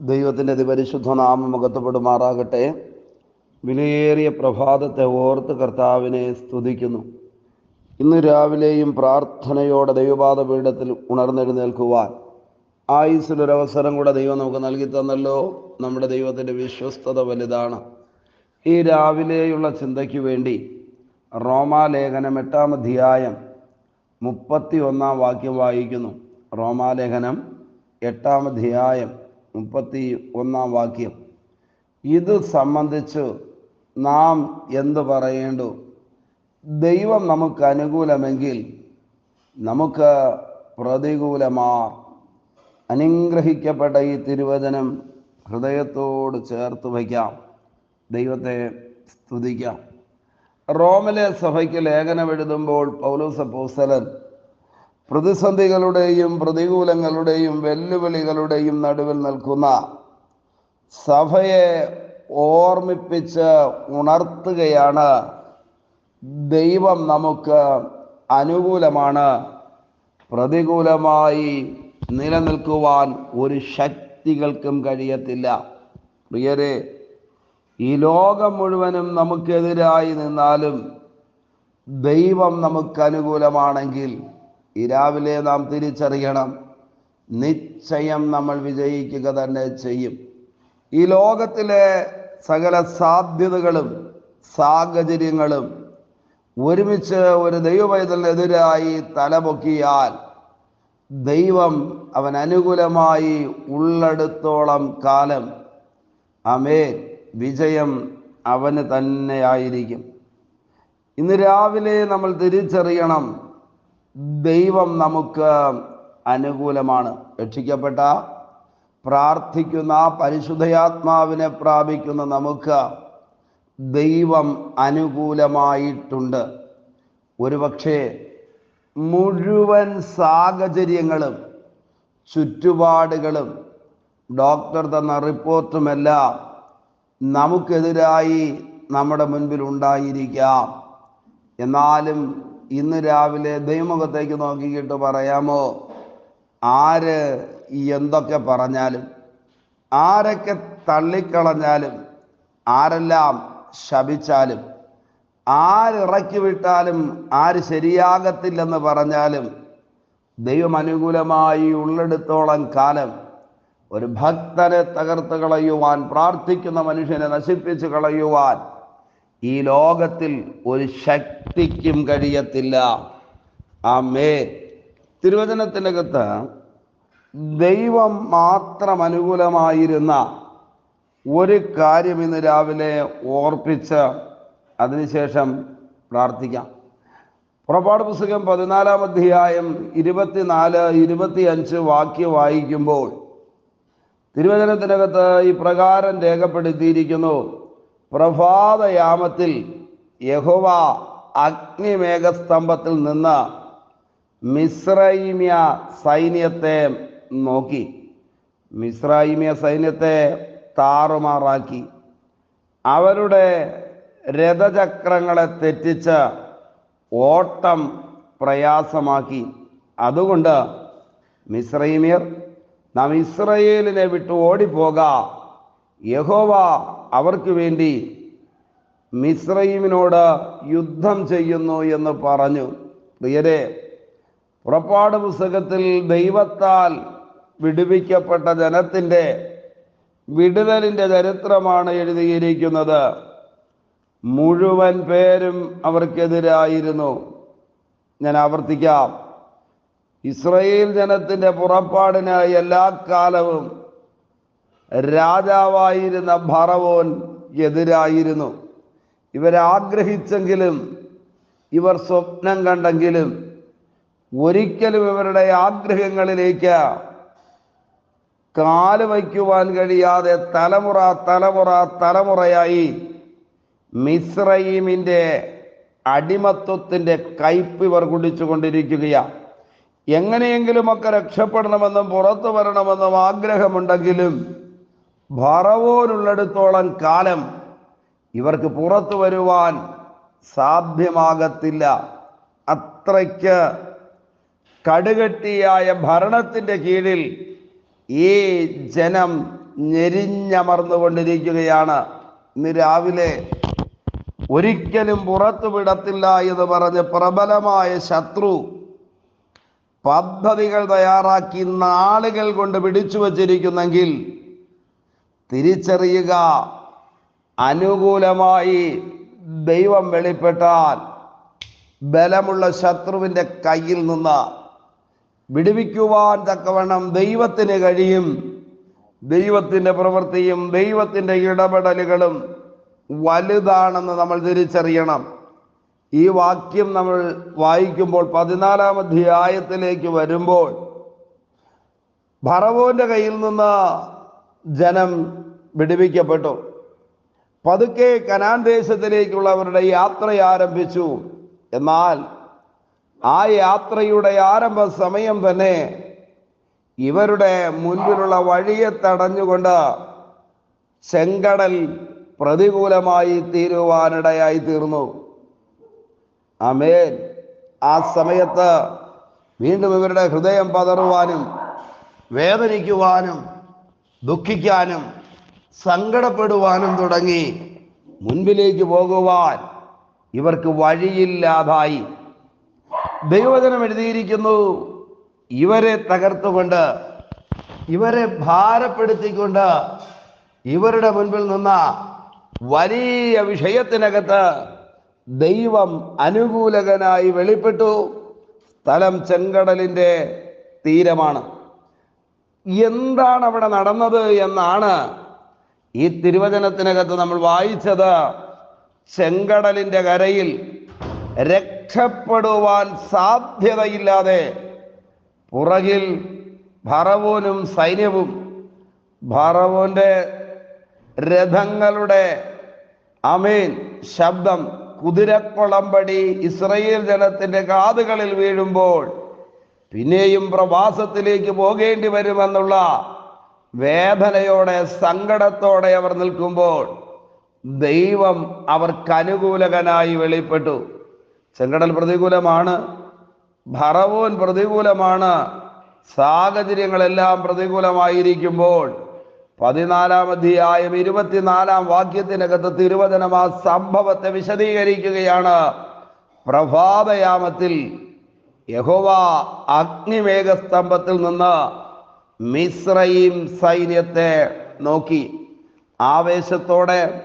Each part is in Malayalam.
ദൈവത്തിന്റെ അതിപരിശുദ്ധ നാമം മുഖത്തപ്പെടുമാറാകട്ടെ വിലയേറിയ പ്രഭാതത്തെ ഓർത്ത് കർത്താവിനെ സ്തുതിക്കുന്നു. ഇന്ന് രാവിലെയും പ്രാർത്ഥനയോടെ ദൈവപാത പീഠത്തിൽ ഉണർന്നെഴുന്നേൽക്കുവാൻ ആയുസ്സിലൊരവസരം കൂടെ ദൈവം നമുക്ക് നൽകി തന്നല്ലോ. നമ്മുടെ ദൈവത്തിന്റെ വിശ്വസ്തത വലുതാണ്. ഈ രാവിലെയുള്ള ചിന്തയ്ക്ക് വേണ്ടി റോമാലേഖനം എട്ടാം അധ്യായം മുപ്പത്തി ഒന്നാം വാക്യം വായിക്കുന്നു. റോമാലേഖനം എട്ടാം അധ്യായം മുപ്പത്തി ഒന്നാം വാക്യം. ഇത് സംബന്ധിച്ച് നാം എന്ത് പറയേണ്ടു? ദൈവം നമുക്ക് അനുകൂലമെങ്കിൽ നമുക്ക് പ്രതികൂലമാർ. അനുഗ്രഹിക്കപ്പെട്ട ഈ തിരുവചനം ഹൃദയത്തോട് ചേർത്ത് വയ്ക്കാം. ദൈവത്തെ സ്തുതിക്കാം. റോമിലെ സഭയ്ക്ക് ലേഖനം എഴുതുമ്പോൾ പൗലോസ് അപ്പോസ്തലൻ പ്രതിസന്ധികളുടെയും പ്രതികൂലങ്ങളുടെയും വെല്ലുവിളികളുടെയും നടുവിൽ നിൽക്കുന്ന സഭയെ ഓർമ്മിപ്പിച്ച് ഉണർത്തുകയാണ് ദൈവം നമുക്ക് അനുകൂലമാണ്. പ്രതികൂലമായി നിലനിൽക്കുവാൻ ഒരു ശക്തികൾക്കും കഴിയത്തില്ല. പ്രിയരെ ഈ ലോകം മുഴുവനും നമുക്കെതിരായി നിന്നാലും ദൈവം നമുക്ക് അനുകൂലമാണെങ്കിൽ ഈ രാവിലെ നാം തിരിച്ചറിയണം. നിശ്ചയം നമ്മൾ വിജയിക്കുക തന്നെ ചെയ്യും. ഈ ലോകത്തിലെ സകല സാധ്യതകളും സാഹചര്യങ്ങളും ഒരുമിച്ച് ഒരു ദൈവപൈതലിനെതിരായി തലപൊക്കിയാൽ ദൈവം അവൻ അനുകൂലമായി ഉള്ളെടുത്തോളം കാലം അമേ വിജയം അവന് തന്നെയായിരിക്കും ഇന്ന് രാവിലെ നമ്മൾ തിരിച്ചറിയണം. ദൈവം നമുക്ക് അനുകൂലമാണ്. രക്ഷിക്കപ്പെട്ട പ്രാർത്ഥിക്കുന്ന പരിശുദ്ധയാത്മാവിനെ പ്രാപിക്കുന്ന നമുക്ക് ദൈവം അനുകൂലമായിട്ടുണ്ട്. ഒരുപക്ഷെ മുഴുവൻ സാഹചര്യങ്ങളും ചുറ്റുപാടുകളും ഡോക്ടർ തന്ന റിപ്പോർട്ടുമെല്ലാം നമുക്കെതിരായി നമ്മുടെ മുൻപിൽ ഉണ്ടായിരിക്കാം. എന്നാലും ഇന്ന് രാവിലെ ദൈവമുഖത്തേക്ക് നോക്കിയിട്ട് പറയാമോ? ആര് എന്തൊക്കെ പറഞ്ഞാലും ആരൊക്കെ തള്ളിക്കളഞ്ഞാലും ആരെല്ലാം ശപിച്ചാലും ആരിറക്കി വിട്ടാലും ആര് ശരിയാകത്തില്ലെന്ന് പറഞ്ഞാലും ദൈവം അനുകൂലമായി ഉള്ളെടുത്തോളം കാലം ഒരു ഭക്തനെ തകർത്ത് കളയുവാൻ പ്രാർത്ഥിക്കുന്ന മനുഷ്യനെ നശിപ്പിച്ച് കളയുവാൻ ഈ ലോകത്തിൽ ഒരു ശക്തിക്കും കഴിയത്തില്ല. ആമേ. തിരുവചനത്തിനകത്ത് ദൈവം മാത്രം അനുകൂലമായിരുന്ന ഒരു കാര്യം ഇന്ന് രാവിലെ ഓർപ്പിച്ച് അതിനുശേഷം പ്രാർത്ഥിക്കാം. പുറപ്പാട് പുസ്തകം പതിനാലാം അധ്യായം ഇരുപത്തിനാല് ഇരുപത്തി അഞ്ച് വാക്യം വായിക്കുമ്പോൾ തിരുവചനത്തിനകത്ത് ഈ പ്രകാരം രേഖപ്പെടുത്തിയിരിക്കുന്നു. പ്രഭാതയാമത്തിൽ യഹോവ അഗ്നിമേഘസ്തംഭത്തിൽ നിന്ന് മിശ്രൈമ്യ സൈന്യത്തെ നോക്കി. മിശ്രൈമ്യ സൈന്യത്തെ താറുമാറാക്കി. അവരുടെ രഥചക്രങ്ങളെ തെറ്റിച്ച് ഓട്ടം പ്രയാസമാക്കി. അതുകൊണ്ട് മിശ്രൈമിയർ നാം ഇസ്രയേലിനെ വിട്ട് ഓടിപ്പോക. യഹോവ അവർക്ക് വേണ്ടി മിശ്രീമിനോട് യുദ്ധം ചെയ്യുന്നു എന്ന് പറഞ്ഞു. പ്രിയരെ പുറപ്പാട് പുസ്തകത്തിൽ ദൈവത്താൽ വിടുവിക്കപ്പെട്ട ജനത്തിന്റെ വിടുതലിന്റെ ചരിത്രമാണ് എഴുതിയിരിക്കുന്നത്. മുഴുവൻ പേരും അവർക്കെതിരായിരുന്നു. ഞാൻ ആവർത്തിക്കാം. ഇസ്രയേൽ ജനത്തിന്റെ പുറപ്പാടിനായി എല്ലാ കാലവും രാജാവായിരുന്ന ഭറവോൻ എതിരായിരുന്നു. ഇവരാഗ്രഹിച്ചെങ്കിലും ഇവർ സ്വപ്നം കണ്ടെങ്കിലും ഒരിക്കലും ഇവരുടെ ആഗ്രഹങ്ങളിലേക്ക് കാൽ വയ്ക്കുവാൻ കഴിയാതെ തലമുറ തലമുറ തലമുറയായി മിസ്രൈമിന്റെ അടിമത്വത്തിന്റെ കയ്പ് ഇവർ കുടിച്ചുകൊണ്ടിരിക്കുകയാണ് എങ്ങനെയെങ്കിലുമൊക്കെ രക്ഷപ്പെടണമെന്നും പുറത്തു വരണമെന്നും ആഗ്രഹമുണ്ടെങ്കിലും ഭറവോനുള്ളിടത്തോളം കാലം ഇവർക്ക് പുറത്തു വരുവാൻ സാധ്യമാകത്തില്ല. അത്രയ്ക്ക് കടുകട്ടിയായ ഭരണത്തിന്റെ കീഴിൽ ഈ ജനം ഞെരിഞ്ഞമർന്നുകൊണ്ടിരിക്കുകയാണ്. ഇന്ന് രാവിലെ ഒരിക്കലും പുറത്തു വിടത്തില്ല എന്ന് പറഞ്ഞ് പ്രബലമായ ശത്രു പദ്ധതികൾ തയ്യാറാക്കി നാളുകൾ കൊണ്ട് പിടിച്ചു വച്ചിരിക്കുന്നെങ്കിൽ തിരിച്ചറിയുക. അനുകൂലമായി ദൈവം വെളിപ്പെട്ടാൽ ബലമുള്ള ശത്രുവിന്റെ കയ്യിൽ നിന്ന് വിടുവിക്കുവാൻ തക്കവണ്ണം ദൈവത്തിന് കഴിയും. ദൈവത്തിന്റെ പ്രവൃത്തിയും ദൈവത്തിന്റെ ഇടപെടലുകളും വലുതാണെന്ന് നമ്മൾ തിരിച്ചറിയണം. ഈ വാക്യം നമ്മൾ വായിക്കുമ്പോൾ പതിനാലാം അധ്യായത്തിലേക്ക് വരുമ്പോൾ ഭറവോന്റെ കയ്യിൽ നിന്ന് ജനം വിടുവിക്കപ്പെട്ടു. പതുക്കെ കനാൻ ദേശത്തിലേക്കുള്ള അവരുടെ യാത്ര ആരംഭിച്ചു. എന്നാൽ ആ യാത്രയുടെ ആരംഭ സമയം തന്നെ ഇവരുടെ മുൻപിലുള്ള വഴിയെ തടഞ്ഞുകൊണ്ട് ചെങ്കടൽ പ്രതികൂലമായി തീരുവാനിടയായി തീർന്നു. ആമേൻ. ആ സമയത്ത് വീണ്ടും ഇവരുടെ ഹൃദയം പതറുവാനും വേദനിക്കുവാനും ദുഃഖിക്കാനും സങ്കടപ്പെടുവാനും തുടങ്ങി മുൻപിലേക്ക് പോകുവാൻ ഇവർക്ക് വഴിയില്ലാതായി. ദൈവജനം എഴുതിയിരിക്കുന്നു ഇവരെ തകർത്തുകൊണ്ട് ഇവരെ ഭാരപ്പെടുത്തിക്കൊണ്ട് ഇവരുടെ മുൻപിൽ നിന്ന വലിയ വിഷയത്തിനകത്ത് ദൈവം അനുകൂലകനായി വെളിപ്പെട്ടു. സ്ഥലം ചെങ്കടലിന്റെ തീരമാണ്. എന്താണ് അവിടെ നടന്നത് എന്നാണ് ഈ തിരുവചനത്തിനകത്ത് നമ്മൾ വായിച്ചത്. ചെങ്കടലിന്റെ കരയിൽ രക്ഷപ്പെടുവാൻ സാധ്യതയില്ലാതെ പുറകിൽ ഭറവോനും സൈന്യവും ഭറവോന്റെ രഥങ്ങളുടെ അമീൻ ശബ്ദം കുതിരക്കുളമ്പടി ഇസ്രയേൽ ജനത്തിന്റെ കാതുകളിൽ വീഴുമ്പോൾ പിന്നെയും പ്രവാസത്തിലേക്ക് പോകേണ്ടി വരുമെന്നുള്ള വേദനയോടെ സങ്കടത്തോടെ അവർ നിൽക്കുമ്പോൾ ദൈവം അവർക്ക് അനുകൂലകനായി വെളിപ്പെട്ടു. ചെങ്കടൽ പ്രതികൂലമാണ് ഭറവോൻ പ്രതികൂലമാണ് സാഹചര്യങ്ങളെല്ലാം പ്രതികൂലമായിരിക്കുമ്പോൾ. പതിനാലാം അധ്യായം ഇരുപത്തിനാലാം വാക്യത്തിനകത്ത് തിരുവചനം ആ സംഭവത്തെ വിശദീകരിക്കുകയാണ്. പ്രഭാതയാമത്തിൽ യഹോവ അഗ്നിമേഘസ്തംഭത്തിൽ നിന്ന് മിശ്രയും സൈന്യത്തെ നോക്കി. ആവേശത്തോടെ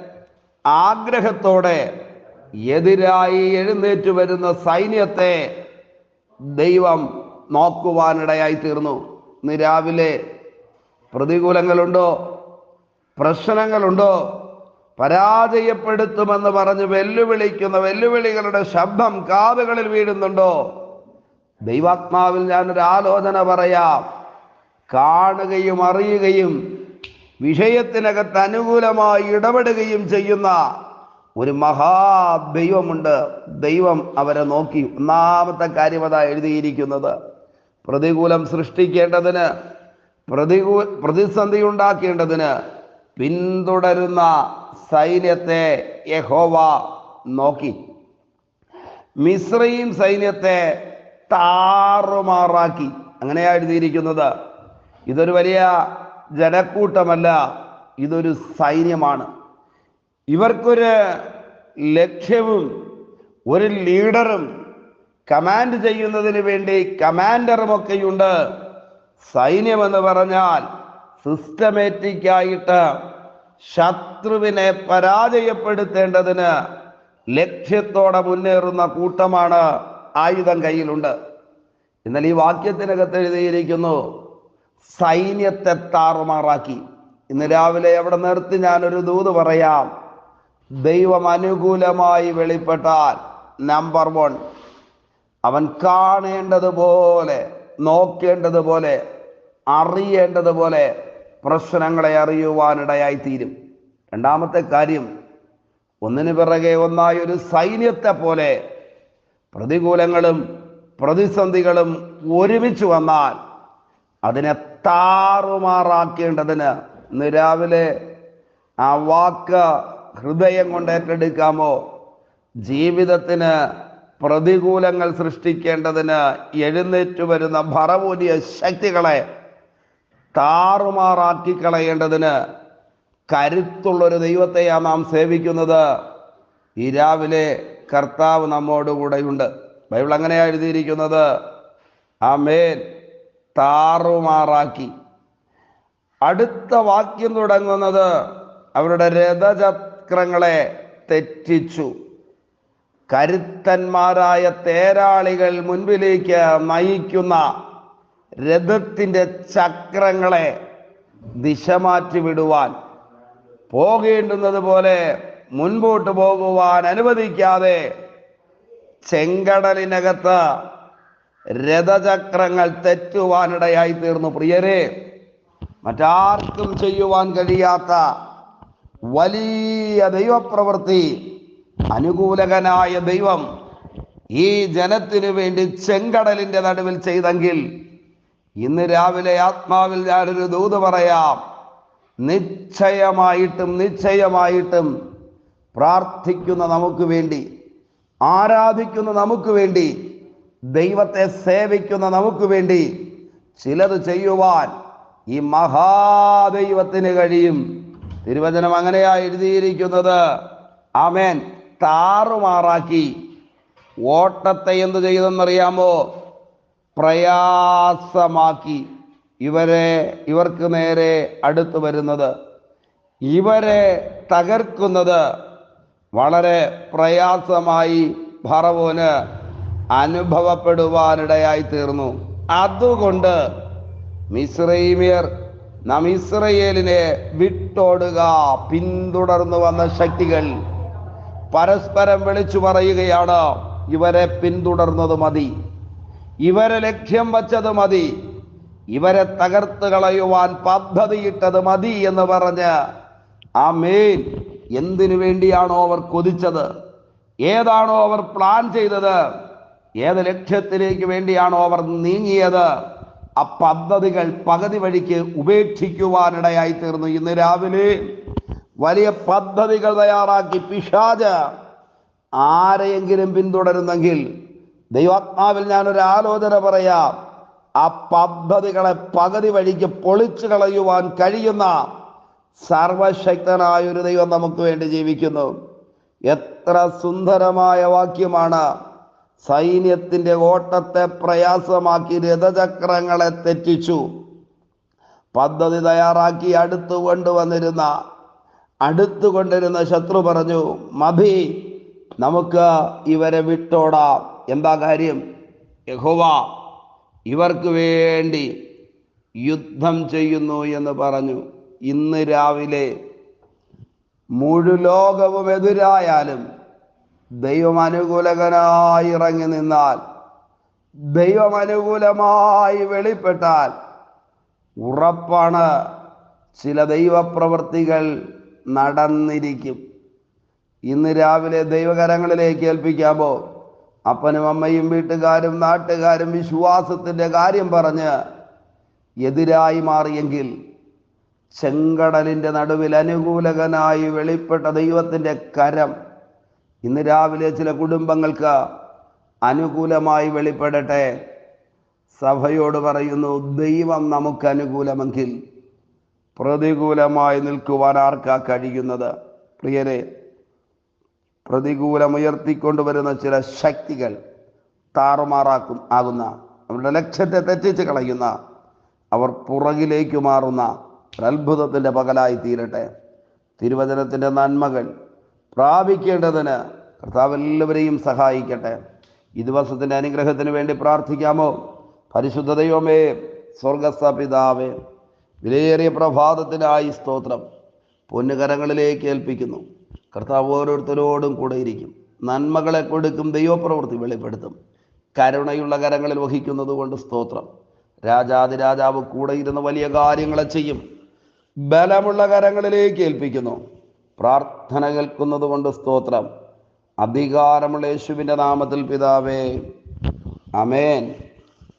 ആഗ്രഹത്തോടെ എതിരായി എഴുന്നേറ്റ് വരുന്ന സൈന്യത്തെ ദൈവം നോക്കുവാനിടയായി തീർന്നു ഇന്ന് രാവിലെ പ്രതികൂലങ്ങളുണ്ടോ? പ്രശ്നങ്ങളുണ്ടോ? പരാജയപ്പെടുത്തുമെന്ന് പറഞ്ഞ് വെല്ലുവിളിക്കുന്ന വെല്ലുവിളികളുടെ ശബ്ദം കാതുകളിൽ വീഴുന്നുണ്ടോ? ദൈവാത്മാവിൽ ഞാനൊരു ആലോചന പറയാം. കാണുകയും അറിയുകയും വിഷയത്തിനകത്ത് അനുകൂലമായി ഇടപെടുകയും ചെയ്യുന്ന ഒരു മഹാദൈവമുണ്ട് ദൈവം അവരെ നോക്കി. ഒന്നാമത്തെ കാര്യം അതാ എഴുതിയിരിക്കുന്നത്. പ്രതികൂലം സൃഷ്ടിക്കേണ്ടതിന് പ്രതികൂ പ്രതിസന്ധി ഉണ്ടാക്കേണ്ടതിന് പിന്തുടരുന്ന സൈന്യത്തെ യഹോവ നോക്കി. മിശ്രയും സൈന്യത്തെ താറുമാറാക്കി അങ്ങനെയാ എഴുതിയിരിക്കുന്നത്. ഇതൊരു വലിയ ജനക്കൂട്ടമല്ല ഇതൊരു സൈന്യമാണ്. ഇവർക്കൊരു ലക്ഷ്യവും ഒരു ലീഡറും കമാൻഡ് ചെയ്യുന്നതിന് വേണ്ടി കമാൻഡറും കമാൻഡറുമൊക്കെയുണ്ട്. സൈന്യമെന്ന് പറഞ്ഞാൽ സിസ്റ്റമാറ്റിക് ആയിട്ട് ശത്രുവിനെ പരാജയപ്പെടുത്തേണ്ടതിന് ലക്ഷ്യത്തോടെ മുന്നേറുന്ന കൂട്ടമാണ് ആയുധം കയ്യിലുണ്ട്. എന്നാൽ ഈ വാക്യത്തിനകത്ത് എഴുതിയിരിക്കുന്നു സൈന്യത്തെ താറുമാറാക്കി. ഇന്ന് രാവിലെ എവിടെ നിർത്തി ഞാനൊരു ദൂത് പറയാം. ദൈവം അനുകൂലമായി വെളിപ്പെട്ടാൽ നമ്പർ വൺ അവൻ കാണേണ്ടതുപോലെ നോക്കേണ്ടതുപോലെ അറിയേണ്ടതുപോലെ പ്രശ്നങ്ങളെ അറിയുവാനിടയായി തീരും രണ്ടാമത്തെ കാര്യം ഒന്നിനു പിറകെ ഒന്നായി ഒരു സൈന്യത്തെ പോലെ പ്രതികൂലങ്ങളും പ്രതിസന്ധികളും ഒരുമിച്ച് വന്നാൽ അതിനെ താറുമാറാക്കേണ്ടതിന് ഇന്ന് രാവിലെ ആ വാക്ക് ഹൃദയം കൊണ്ട് ഏറ്റെടുക്കാമോ? ജീവിതത്തിന് പ്രതികൂലങ്ങൾ സൃഷ്ടിക്കേണ്ടതിന് എഴുന്നേറ്റ് വരുന്ന ഭറവൂരിയ ശക്തികളെ താറുമാറാക്കി കളയേണ്ടതിന് കരുത്തുള്ളൊരു ദൈവത്തെയാണ് നാം സേവിക്കുന്നത്. ഈ രാവിലെ കർത്താവ് നമ്മോടുകൂടെയുണ്ട് ബൈബിൾ അങ്ങനെയാണ് എഴുതിയിരിക്കുന്നത്. ആമേൻ. താറുമാറാക്കി. അടുത്ത വാക്യം തുടങ്ങുന്നത് അവരുടെ രഥചക്രങ്ങളെ തെറ്റിച്ചു. കരുത്തന്മാരായ തേരാളികൾ മുൻപിലേക്ക് നയിക്കുന്ന രഥത്തിന്റെ ചക്രങ്ങളെ ദിശ മാറ്റി വിടുവാൻ പോകേണ്ടുന്നത് പോലെ മുൻപോട്ട് പോകുവാൻ അനുവദിക്കാതെ ചെങ്കടലിനകത്ത് രഥചക്രങ്ങൾ തെറ്റുവാനിടയായി തീർന്നു. പ്രിയരെ മറ്റാർക്കും ചെയ്യുവാൻ കഴിയാത്ത വലിയ ദൈവപ്രവൃത്തി അനുകൂലകനായ ദൈവം ഈ ജനത്തിനു വേണ്ടി ചെങ്കടലിന്റെ നടുവിൽ ചെയ്തെങ്കിൽ ഇന്ന് രാവിലെ ആത്മാവിൽ ഞാനൊരു ദൂത് പറയാം. നിശ്ചയമായിട്ടും നിശ്ചയമായിട്ടും പ്രാർത്ഥിക്കുന്ന നമുക്ക് വേണ്ടി ആരാധിക്കുന്ന നമുക്ക് വേണ്ടി ദൈവത്തെ സേവിക്കുന്ന നമുക്ക് വേണ്ടി ചിലത് ചെയ്യുവാൻ ഈ മഹാദൈവത്തിന് കഴിയും. തിരുവചനം അങ്ങനെയാ എഴുതിയിരിക്കുന്നത്. ആമേൻ. താറുമാറാക്കി. ഓട്ടത്തെ എന്ത് ചെയ്തെന്നറിയാമോ? പ്രയാസമാക്കി. ഇവരെ ഇവർക്ക് നേരെ അടുത്തു വരുന്നത്. ഇവരെ തകർക്കുന്നത് വളരെ പ്രയാസമായി ഭറവോന് അനുഭവപ്പെടുവാനിടയായി തീർന്നു അതുകൊണ്ട് മിശ്രൈമിയർ നാം ഇസ്രയേലിനെ വിട്ടോടുക പിന്തുടർന്നു വന്ന ശക്തികൾ പരസ്പരം വിളിച്ചു പറയുകയാണ് ഇവരെ പിന്തുടർന്നത് മതി. ഇവരെ ലക്ഷ്യം വച്ചത് മതി. ഇവരെ തകർത്ത് കളയുവാൻ പദ്ധതിയിട്ടത് മതി എന്ന് പറഞ്ഞ് ആ മേൻ എന്തിനു വേണ്ടിയാണോ അവർ കൊതിച്ചത്? ഏതാണോ അവർ പ്ലാൻ ചെയ്തത്? ഏത് ലക്ഷ്യത്തിലേക്ക് വേണ്ടിയാണോ അവർ നീങ്ങിയത്? ആ പദ്ധതികൾ പകുതി വഴിക്ക് ഉപേക്ഷിക്കുവാനിടയായി തീർന്നു ഇന്ന് രാവിലെ വലിയ പദ്ധതികൾ തയ്യാറാക്കി. പിശാജ് ആരെയെങ്കിലും പിന്തുടരുന്നെങ്കിൽ ദൈവാത്മാവിൽ ഞാനൊരു ആലോചന പറയാം. ആ പദ്ധതികളെ പകുതി വഴിക്ക് പൊളിച്ചു കളയുവാൻ കഴിയുന്ന സർവശക്തനായ ഒരു ദൈവം നമുക്ക് വേണ്ടി ജീവിക്കുന്നു. എത്ര സുന്ദരമായ വാക്യമാണ്. സൈന്യത്തിന്റെ ഓട്ടത്തെ പ്രയാസമാക്കി രഥചക്രങ്ങളെ തെറ്റിച്ചു. പദ്ധതി തയ്യാറാക്കി അടുത്തു കൊണ്ടുവന്നിരുന്ന അടുത്തു കൊണ്ടിരുന്ന ശത്രു പറഞ്ഞു മതി നമുക്ക് ഇവരെ വിട്ടോടാം. എന്താ കാര്യം? യഹോവ ഇവർക്ക് വേണ്ടി യുദ്ധം ചെയ്യുന്നു എന്ന് പറഞ്ഞു. ഇന്ന് രാവിലെ മുഴുലോകവും എതിരായാലും ദൈവം അനുകൂലകനായി ഇറങ്ങി നിന്നാൽ ദൈവം അനുകൂലമായി വെളിപ്പെട്ടാൽ ഉറപ്പാണ് ചില ദൈവപ്രവൃത്തികൾ നടന്നിരിക്കും. ഇന്ന് രാവിലെ ദൈവകരങ്ങളിലേക്ക് ഏൽപ്പിക്കാമോ? അപ്പനും അമ്മയും വീട്ടുകാരും നാട്ടുകാരും വിശ്വാസത്തിന്റെ കാര്യം പറഞ്ഞ് എതിരായി മാറിയെങ്കിൽ ചെങ്കടലിന്റെ നടുവിൽ അനുകൂലകനായി വെളിപ്പെട്ട ദൈവത്തിന്റെ കരം ഇന്ന് രാവിലെ ചില കുടുംബങ്ങൾക്ക് അനുകൂലമായി വെളിപ്പെടട്ടെ. സഭയോട് പറയുന്നു ദൈവം നമുക്ക് അനുകൂലമെങ്കിൽ പ്രതികൂലമായി നിൽക്കുവാൻ ആർക്കാ കഴിയുന്നത്? പ്രിയരെ പ്രതികൂലമുയർത്തിക്കൊണ്ടുവരുന്ന ചില ശക്തികൾ താറുമാറാക്കും ആകുന്ന അവരുടെ ലക്ഷ്യത്തെ തെറ്റിച്ച് കളയുന്ന അവർ പുറകിലേക്ക് മാറുന്ന ഒരു അത്ഭുതത്തിന്റെ പകലായി തീരട്ടെ. തിരുവചനത്തിന്റെ നന്മകൾ പ്രാപിക്കേണ്ടതിന് കർത്താവ് എല്ലാവരെയും സഹായിക്കട്ടെ. ഈ ദിവസത്തിന്റെ അനുഗ്രഹത്തിന് വേണ്ടി പ്രാർത്ഥിക്കാമോ? പരിശുദ്ധ ദൈവമേ സ്വർഗസ്ഥ പിതാവേ വിലയേറിയ പ്രഭാതത്തിനായി സ്തോത്രം. പൊന്നുകരങ്ങളിലേക്ക് ഏൽപ്പിക്കുന്നു. കർത്താവ് ഓരോരുത്തരോടും കൂടെ ഇരിക്കും. നന്മകളെ കൊടുക്കും ദൈവപ്രവൃത്തി വെളിപ്പെടുത്തും. കരുണയുള്ള കരങ്ങളിൽ വഹിക്കുന്നത് കൊണ്ട് സ്തോത്രം. രാജാതിരാജാവ് കൂടെ ഇരുന്ന് വലിയ കാര്യങ്ങളെ ചെയ്യും. ബലമുള്ള കരങ്ങളിലേക്ക് ഏൽപ്പിക്കുന്നു. പ്രാർത്ഥന കേൾക്കുന്നത് കൊണ്ട് സ്തോത്രം. അധികാരമുള്ള യേശുവിന്റെ നാമത്തിൽ പിതാവേ amen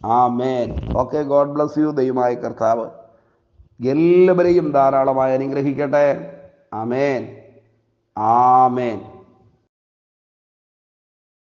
amen. Okay God bless you ദൈവമായ കർത്താവ്. എല്ലാവരെയും ധാരാളമായി അനുഗ്രഹിക്കട്ടെ. അമേൻ ആമേൻ.